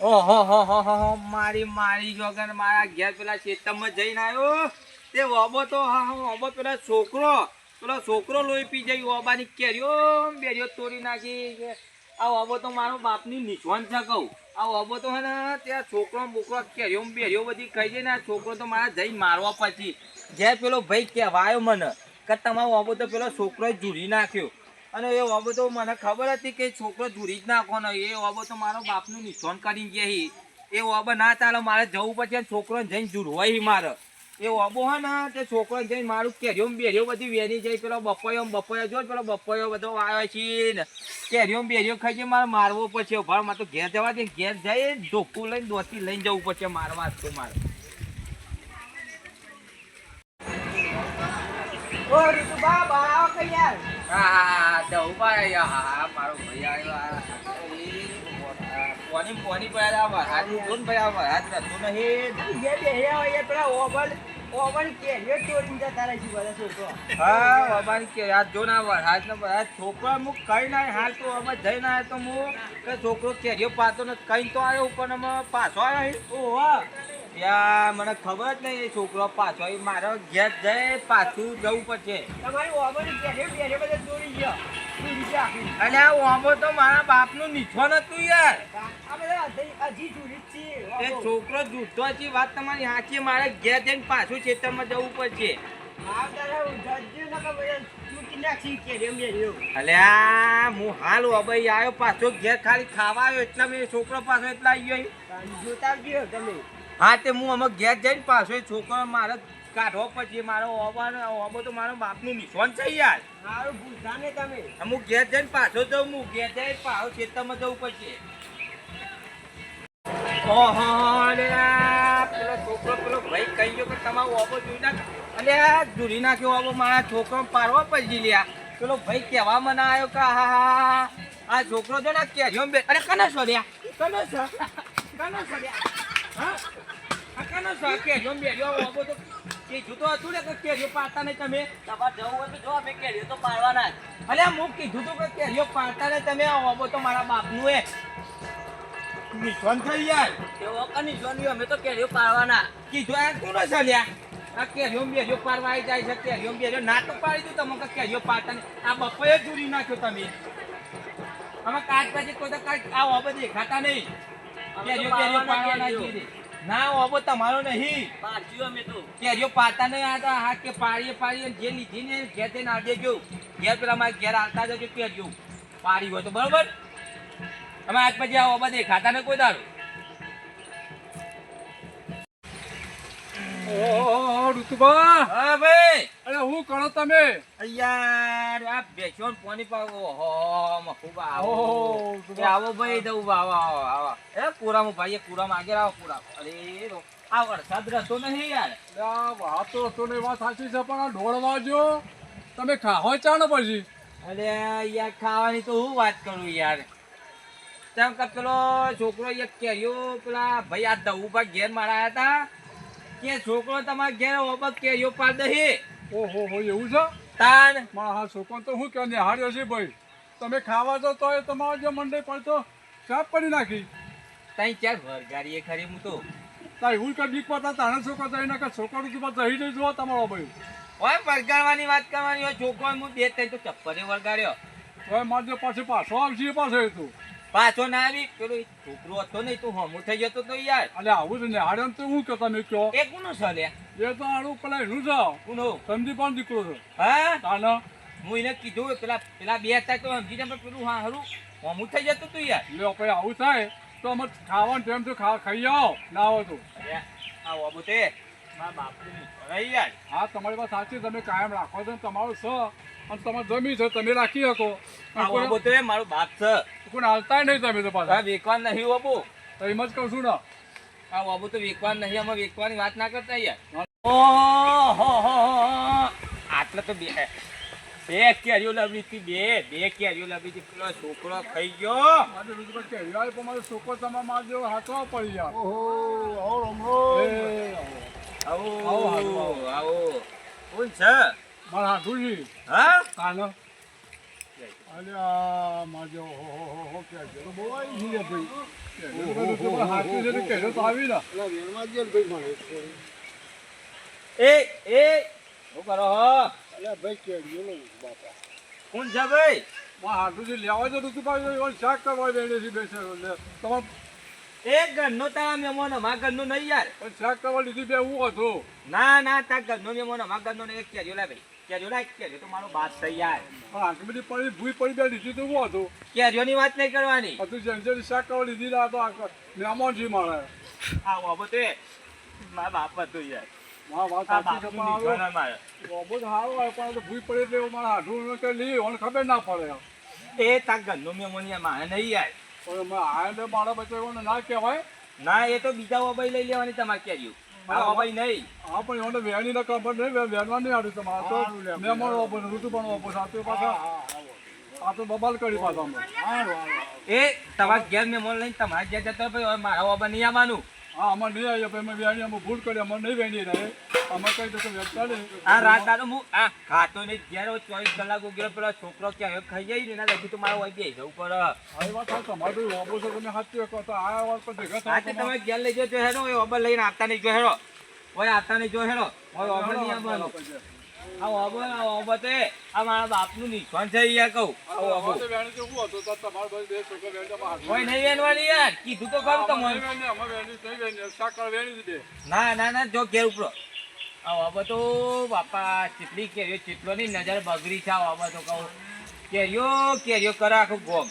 ઓહો, હો હો હો મારી મારી જોગન મારા ઘેર પેલા ખેતરમાં જઈને આવ્યો. તે ઓબો તો, હા હા, ઓબો પેલા છોકરો, પેલો છોકરો લોહી પી જાય, ઓબાની કેરીઓ બેરીઓ તોડી નાખી આ ઓબો તો મારો બાપની નિશાન છે કહું. આ ઓબો તો હે ત્યાં છોકરો, બોકરો, કેરીઓ બેરીઓ બધી ખાઈ જાય ને, આ છોકરો તો મારા જઈ મારવા પછી. જે પેલો ભાઈ કહેવાયો મને કે તમારો ઓબો તો પેલો છોકરો જુરી નાખ્યો. અને એ બાબતો મને ખબર હતી કે છોકરો ધૂરી જ નાખવાનો એ બાબતો મારો બાપનું નિશાન કરી ગયા એ ઓબો ના ચાલે, મારે જવું પછી અને છોકરો જઈને જુરવાય હી મારે. એ ઓબો હે ને, તે છોકરો જઈને મારું કેરીઓ બેરીઓ બધી વેરી જાય. પેલો બપોયો બપોયો જો પેલો બપોયો બધો આવ્યો છે ને. કેરીઓ બેરીઓ ખાઈ જાય, મારે મારવો પછી ભાઈ મારે તો ઘેર જવા દે, ઘેર જઈ ઢોકું લઈને દોસ્તી લઈને જવું પછી મારવા તો મારે. ઓ ઋતુબા બહાર આવો. કઈ યાર હા જવું ભાઈ હા મારો ભાઈ આવ્યો પોની પોની પડ્યા આ વરસાદ જોન ભાઈ આ વરસાદ રહેતો નહીં. બે બેહ્યા હોય પેલા ઓવન ઓવન કેરીઓ તોડીને જતા રહે બધા છોકરો. હા બાબાની કે આ જો ના વરસાદ ને બધા છોકરા મુક કઈ ના હાલ તો અમે જઈને આવ્યો તો હું કે છોકરો કેરીઓ પાતો ને કઈ તો આવ્યો અમે પાછો આવ્યો ઓહો યા મને ખબર જ નહીં એ છોકરો પાછો મારો ઘેર જઈ પાછું જવું પડશે ગયો ગયા. અને આ ઓંબો તો મારા બાપનું નીચો નતું યાર એ છોકરો જૂઠો છે વાત તમારી સાચી મારે ઘેર જઈને પાછું ખેતરમાં જવું પડશે. અલ્યા હું હાલ અબઈ આવ્યો પાછો ઘેર ખાલી ખાવા આવ્યો એટલા મેં છોકરો પાછો એટલા આવી અહીં. જોતા આવજો તમે હા તે હું અમે ઘેર જઈને પાછો છોકરો મારે કાઢવો પછી મારો ઓબાનો ઓબો તો મારો બાપનું નિશાન છે યાર. મારું ભૂલતા ને તમે. હું ઘેર જઈને પાછો જઉં હું ઘેર જઈને પાછો ખેતરમાં જવું પડશે ઓહો પેલો છોકરો પેલો ભાઈ કહી ગયો કે તમારો ઓબો જોઈ નાખ. અલ્યા દૂરી નાખ્યો ઓબો મારા છોકરો પારવા પછી લ્યા. પેલો ભાઈ કહેવા મને આવ્યો કે હા હા હા આ છોકરો તો ને કેરીઓ બે અરે કને કને સો કને સોર્યા? હા? આ કને સો કેરીઓ તો કીધું તો હતું ને કે કેરીઓ પાડતા નહીં તમે. તમારે જવું હોય તો જો અમે કેરીઓ તો પાડવાના જ. અલ્યા હું કીધું તું કે કેરીઓ પાડતા નહીં તમે આ તો મારા બાપનું એ. નિશાન થઈ યાર તેઓ કની જોની અમે તો કેરીઓ પાડવાના. કીધું આ તું ન ચાલ્યા આ કેરીઓ બેરીઓ પાડવા આવી જાય છે કેરીઓ બેરીઓ. ના તો પાડી દઉં તમે કે કેરીઓ પાડતા નહીં. આ બપોરે ચૂરી નાખ્યો તમે. અમે કાચ પછી કોઈ તો કાચ આ ઓબો દેખાતા નહીં. કેરીઓ કેરીઓ પાડવાના પાડવાના કીધી. ના ઓબો તમારો નહીં. પાડ્યું અમે તો. કેરીઓ પાડતા નહીં આતા હા કે પાડીએ પાડીએ જે લીધી ને ઘેર જઈને આવી દેજો ઘેર પેલા મારા ઘેર આવતા જજો કેરીઓ પાડી હોય તો બરોબર? અમે આજ પછી આ ઓબા દેખાતા ને કોઈ દાડો. ઓહો ઋતુબા. હા ભાઈ. અરે હું કરો તમે? યાર આ બેસો ને પાણી પાવો. હો ખૂબ આવો. આવો ભાઈ દઉં આવો આવો આવો. એ પૂરામાં ભાઈ એ પૂરામાં આગળ આવો પૂરા અરે આ વરસાદ રહેતો નહીં યાર. વાત તો તો ને વાત સાચી છે પણ આ ઢોળ વાજો. તમે ખાવા ચાલો પછી. અરે યાર ખાવાની તો હું વાત કરું યાર. તેમ કે પેલો છોકરો એક કેરીઓ પેલા ભાઈ આ દઉભા ઘેર મારા હતા. કે છોકરો તમારા ઘેર ઓબક યો પાડ દહી ઓહો હો એવું છે? તાન. માં હા છોકરો તો હું કે નિહાળ્યો છે ભાઈ? તમે ખાવા તો તોય તમારો જે મંડઈ પડતો સાફ પડી નાખી. તઈ ક્યાં વરગાડીએ ખરી હું તો? તા હું કઈ બીક પડતા તારા છોકરો જઈ નાખે છોકરો તું જઈ જઈ જોવા તમારો ભાઈ. ઓય વરગાડવાની વાત કરવાની હોય છોકરો હું બે તઈ તો ચપ્પરે વરગાડ્યો ઓય મારે પાછો પાછું પાછો આવશે પાછો એ તું. પાછો ના આવી પેલો છોકરો હતો નહીં તું હમું થઈ જતો તો યાર. અલે આવું જ ને તો હું કે તમે કહો એ કોનો સલે એ તો આડું પેલા એનું છે કોનો? સમજી પણ દીકરો છે. હા? તાનો? હું એને કીધું પેલા પેલા બે હતા તો સમજી ને પેલું હા હરું હમું થઈ જતું તું યાર. લે પછી આવું થાય તો અમે ખાવાનું ટાઈમ તો ખાઈ આવો ના આવો તો. આવો આ બાબુ તે. હા તમારી પાસે સાચી તમે કાયમ રાખો છો તમારું છે. અને તમારે જમી છે તમે રાખી શકો. આ મારો બાપ છે. કોઈ હાલતા નહીં તમે તો આ પાછા વેકવાન નહીં બાબુ તો એમ જ કહું છું ને. હા બાબુ તો વેકવાન નહીં અમે વેકવાની વાત ના કરતા યાર. ઓહો આટલે તો બે બે કેરીઓ લાવી હતી બે બે કેરીઓ લાવી હતી. પેલો છોકરો ખાઈ ગયો. કેરીઓ બીજું પણ મારો છોકરો તમારા માર જેવો હાથવા પડી ગયા ઓહો આવો આવો, આવો આવો. કોણ છે? મારા હાથુજી. હા? કાનો અલ્યા માજો હો હો હો હો કે છે. તો બહુ આવી ભાઈ. કે તો હાથે છે તો કે તો આવી ને એ એ. શું કરો હો? કોણ છે ભાઈ? માં હાથુથી લેવા જો ઋતુ પાછું શાક કરવા બેઠે છે. બેસે તમારે એ ઘરનો તારા મહેમાન માગનો ઘરનો નહીં યાર. પણ શાક તો લીધી બે હું હતું? ના ના તાક ઘરનો મહેમાન અમારા ઘરનો નહીં. કેજો લે ભાઈ. કેજો લે કેજો. તો મારો બાત થઈ યાર. પણ આટલી બધી પડી ભૂઈ પડી બે લીધી તો. હું હતું? કેરીઓની વાત નહીં કરવાની. હતું જંજર શાક કરવા લીધી ના તો મહેમાન છે મારા. આ બાબતે મા બાપ હતું યાર. મારા વાત સાચી છે પણ ભૂઈ પડી એટલે મારા હાથું કે લઈ ખબર ના પડે. એ તાક ઘરનો મહેમાન મારે નહીં યાર. પણ મેં મારા બચ્ચાઓને ના કહેવાય? ના એ તો બીજા ઓબાઈ લઈ લેવાની તમારે કેરીઓ આ મોબાઈલ નહીં. હા પણ એમને વેણી ના ખબર નહીં વેણવા નહીં આવડ્યું તમારે. તો મહેમાન વાપરો ઋતુ પણ વાપરો સાથે પાછા? આ તો બબાલ કરી પાછા અમે એ તમારા ઘેર મહેમાન લઈને તમારા ઘેર જતો ભાઈ મારા બાબા નહીં આવવાનું. હા અમે નહીં આવ્યો અમે વેણી અમે ભૂલ કરી અમે નહીં વેણી રહે. અમે કઈ તો વેચતા નહીં. આ રાત દાડો હું આ ખાતો નહીં ઘેર ચોવીસ કલાક ઉગ્યો પેલો છોકરો ક્યાં ખાઈ જાય ને એના લગી તો મારે હોય બે જવું પડે આ વાત થાય તમારે વાપરો છો તમે સાચી કહો તો આ વાત પર ભેગા થાય તમે ઘેર લઈ તો હેડો એ ઓબર લઈને આપતા નહીં જો હેડો. ઓય આપતા નહીં જો હેડો. ઓય ઓબર નહીં આવવાનું. આ ઓબર આ ઓબર તે આ મારા બાપનું નિશાન છે યાર કહું. આ ઓબર વેણી તો શું હતું? તો તમારે ભાઈ બે છોકરા વેણી તમારા હાથમાં. ઓય નહીં વેનવાની યાર. કીધું તો ખરું તમારે તમને. અમે વેણી નહીં વેણી. શાક વેણી દે. ના ના ના જો ઘેર ઉપરો આ ઓબર તો બાપા ચીટલી કેરીઓ ચીટલોની નજર બગડી છે આ ઓબર તો કહું. કેરીઓ કેરીઓ કરે આખું ગોમ.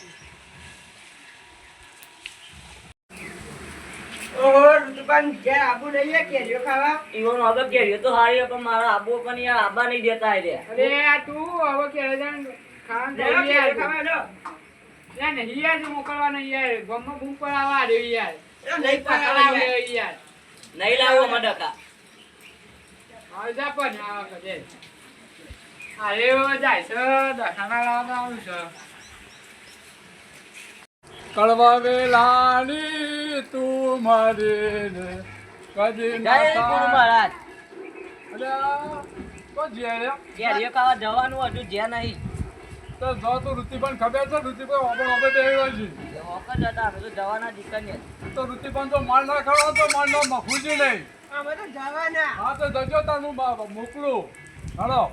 ઓહો ઋતુપાન ઘેર આબુ લઈએ કેરીઓ ખાવા. ઈવન હવે કેરીઓ તો હારી પણ મારા આબુ પણ યાર આબા નહીં દેતા અરે આ તું હવે જણ ખાવાનું કેરીઓ યાર ખાવા લો યાર નહીં યાર મોકલવાનો યાર? ગમમાં બૂમ પર આવવા રહ્યો યાર. નહીં પકડાવ યાર. નહીં લાવો મડકા. હવે પણ આ વખતે અરે જાય છે દખાના લાવવા આવું છે. કડવા વેલાની તું મારી કદી ના મહારાજ જવાનું હતું જ્યાં નહીં. તો જો તો ખબર છે? બે અમે તો જવાના દીકરીને તો ઋતિબેન તો માર ના ખાવા તો માર ના મફુજી નહીં. અમે તો જવાના. હા તો જજો તારું બા- મોકલું. હાલો.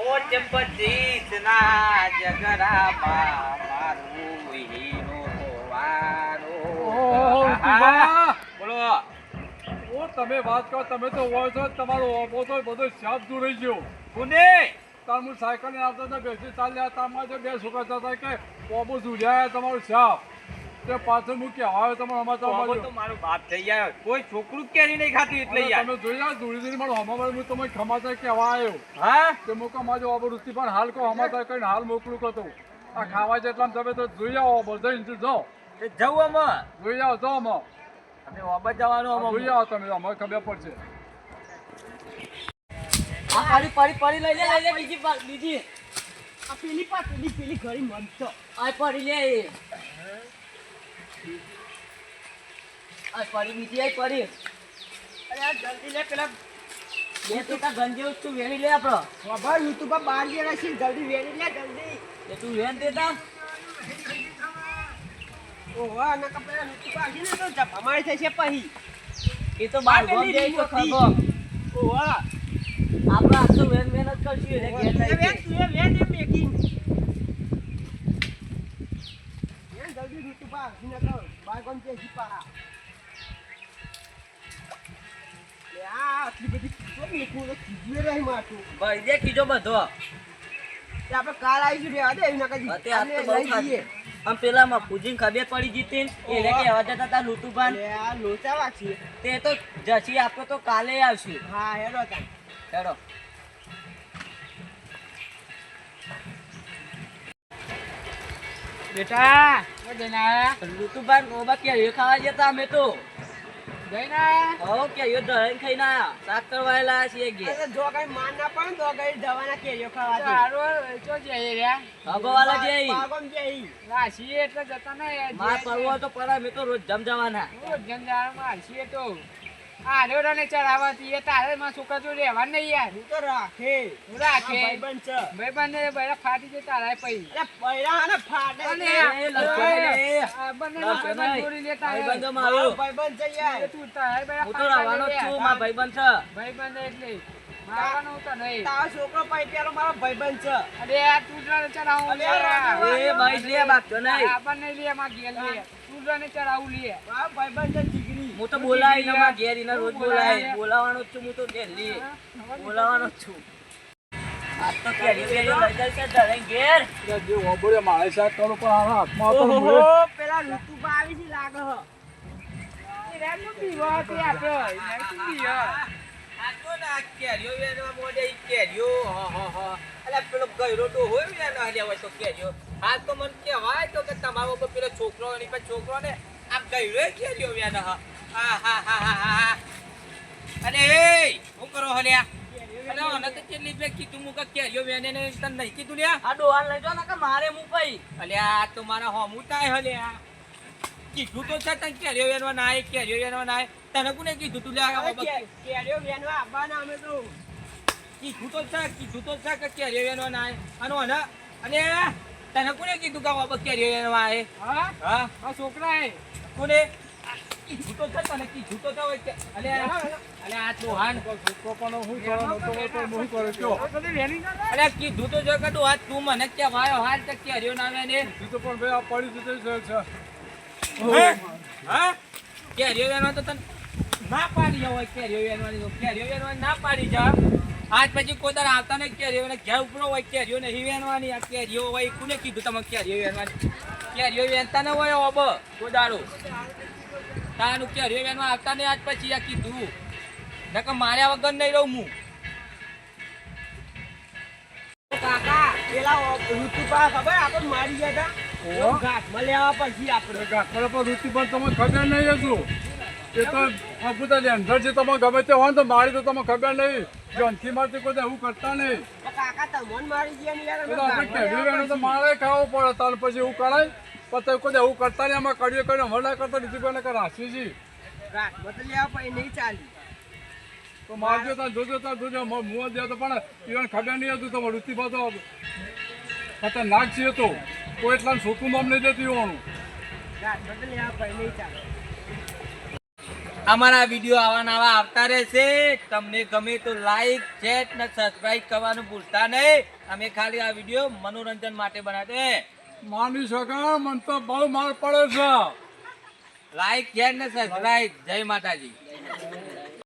ઓ ચંપતીસના જગરા મારું બોલો ઓ તમે વાત કરો તમે તો હોય છો તમારો ઓબો તો બધો શાપ દૂર રહી ગયો કોને તાર હું સાયકલ ને આવતા હતા બેસી. ચાલ્યા તારમાં જે બે છોકરા હતા કે ઓબો સુજાય તમારો શાપ તે પાછળ મૂકી આવે તમારો અમાર તો તો મારો બાપ થઈ જાય કોઈ છોકરું કેરી નહીં ખાતું એટલે યાર તમે જોયા દૂરી દૂરી મારો હમાવાર હું તમે ખમાતા કેવા આવ્યો હા તે મોકા માજો ઓબો રૂસ્તી પણ હાલ કો હમાતા કઈ હાલ મોકલું કતો આ ખાવા જેટલા તમે તો જોઈ આવો બધા જઈને જાઓ તે જવું અમે જોઈ જાઓ અમે અમે ઓબત જવાનું અમે જોઈ આવો તમે અમે ખબર પડશે. આ પાડી પાડી પાડી લઈ લે લઈ લે બીજી પા- બીજી. આ પેલી પા પેલી પેલી ઘડી મન તો. આ પડી લે. એ. આ પડી બીજી આ પડી. અરે આ જલ્દી લે પેલા બે તો તાર ગંજી વસ્તુ વેણી લે આપણો બાબા ઋતુપા બહાર ગયા છે જલ્દી લે જલ્દી. એ તું વેણ દેતા? ઓહો અને કપડા ને તો જપામારી થશે પછી. એ તો બાર ગોમ પેલી જાય તો મોટી. ખબર ઓહો આપણે આ તો વેણ વેણ જ કરશું એટલે ઘેર એ વેન તું વેન એમ મેકી વેન જલ્દી ઋતુપા આવી ને તો કોણ છે જીપા આટલી બધી કીધો મેકું તો કીધું રહી માથું. ભાઈ દે કીધો બધો. આપડે આપણે કાલ આવીશું રેવા દે એના કદી અત્યારે આજ તો બહુ ખાધી આમ પેલા માં ફૂજીને ખબર પડી જીતી એટલે કે હવા જતા તા લુતુભાન લે આ તે તો જશી આપણે તો કાલે આવશે. હા હેડો તા હેડો. બેટા. ઓ જઈને ક્યાં ખાવા જતા અમે તો. જઈને આયા હો કેરીઓ ધરાઈને ખાઈને આયા શાક કરવાયેલા છીએ ઘેર જો કઈ માન ના પડે તો કઈ દવાના કેરીઓ ખાવા ચો જઈએ રહ્યા. હગવાલા જઈ પાગમ જઈ રાશીએ એટલે જતા ને પરવો તો પર મે તો રોજ જમ જવાના. રોજ જંજાળમાં હસીએ તો. આ ને ચડાવવાથી એ તારે માં છોકરા જોડે રહેવાનું નહીં યાર. હું તો રાખે. હું રાખે. ભાઈબંધ છે. ભાઈબંધ ને બધા ફાટી જાય તારા પૈ. અરે ને ફાટે. અને. આ બંને ભાઈબંધ. મારો. છે યાર. તું તારા બધા હું તો રહેવાનો છું મારા ભાઈબંધ છે. ભાઈબંધ એટલે મારવાનું તો નહીં. તારો છોકરો મારો ભાઈબંધ છે. અરે આ ટૂટરાને ચડાવું અરે એ ભાઈ લે બાપતો નહીં આપણને લે માં ઘેર લે. ટૂટરાને ચડાવું લે. ભાઈબંધ છે જીગરી હું તો બોલાય ને ઘેર એને રોજ બોલાય. બોલાવાનો છું હું તો દિલ્હી બોલાવાનો છું. આજ તો કેરીઓ બેરીઓ લઈ છે ધરાઈને ઘેર. જે ઓબળે મારે શાક કરો પણ આના હાથમાં તો ઓહો પેલા ઋતુબા આવી છે લાગે હ. એરા શું તે આપ્યો એરા શું આ તો ને કેરીઓ વેણવા મોઢે કેરીઓ, હ, હ, હ. અલા પેલો ગયરો વેણવા હાલ્યા હોય તો કેરીઓ. આ તો મને કહેવાય તો કે તમારો પેલો છોકરો એની પાસે છોકરો ને આ ગયો કેરીઓ હા. અરે એ, શું કરો હલ્યા? અરે આને કેટલી બે કીધું મું કે કેરીઓ ને તને નહીં કીધું લ્યા? આ ડોહાને લઈ જાઓ ને કે મારે હું અલ્યા તો મારા હોમું થાય હલ્યા. કીધું તો છે તને કેરીઓ વેણવા ના આય, કેરીઓ વેણવા ના આય. તને કોને કીધું તું લ્યા? હવે કે- આવવાના અમે તો કીધું તો છે કીધું તો છે કે ના આય. અને અને તને કોને કીધું કે બાબા આય? હા હા છોકરા એ કોને કીધું તો છે તને કીધું તો હોય કે અલે અલે આ ડોહાન છોકરો પણ હું કરો નતો કરતો હું કરે કયો આ બધી વેણી ના અલે કીધું તો છે કે ડોહા તું મને કહેવાયો હાલ કે કેરીઓ ના. વેણે તો પણ ભાઈ આ પડી દીધી છે હે? હા? કેરીઓ વેણવા તો તને ના પાડી હોય તો. કેરીઓ વેણવાની ના પાડી જા. આજ પછી કોઈ આવતા ને કેરીઓ ને ઘેર ઉપરો હોય કેરીઓ નહીં વેણવાની. આ કેરીઓ હોય કોને કીધું તમે કેરીઓ વેણવાની? કેરીઓ વેણતા ને હોય ઓબ કોઈ તાનું કેરીઓ વેણવા આવતા ને આજ પછી આ કીધું. નકર માર્યા વગર નહીં રહું હું. કાકા પેલા ઋતુબા ખબર? આપણે મારી ગયા હતા. ઘાટમાં લેવા પછી આપણે. ઋતુ પણ તમને ખબર નહીં હતું એ તો છે. તમે ગમે તે હોય ને તો મારી તો તમને ખબર નહીં. જોનથી મારથી કોઈ એવું કરતા નહીં. કાકા તમને મારી ગયા યાર. આપણે ઘાટમાં તો મારે ખાવું પડે. તાર પછી એવું કરાય? પછી કોઈ એવું કરતા નહીં આમાં કડીઓ કરીને હમણાં કરતા નથી કોઈને કઈ રાખી છીએ ઘાટમાં તો પછી નહીં ચાલી. તો મારજો ત્યાં જોજો ત્યાં જોજો મ- મું દે તો પણ ઈવન ખબર નહીં હતું તમારું ઋતિભા તો ખતરનાક છે તો. કોઈ એટલા છોકરું મામ નહીં દેતી હોવાનું તો અમારા વીડિયો આવા નવા આવતા રહેશે. તમને ગમે તો લાઈક ચેટ ને સબસ્ક્રાઈબ કરવાનું ભૂલતા નહીં. અમે ખાલી આ વીડિયો મનોરંજન માટે બનાવે માની શકાય મને તો બહુ માર પડે છે. લાઈક શેર ને સબસ્ક્રાઇબ જય માતાજી.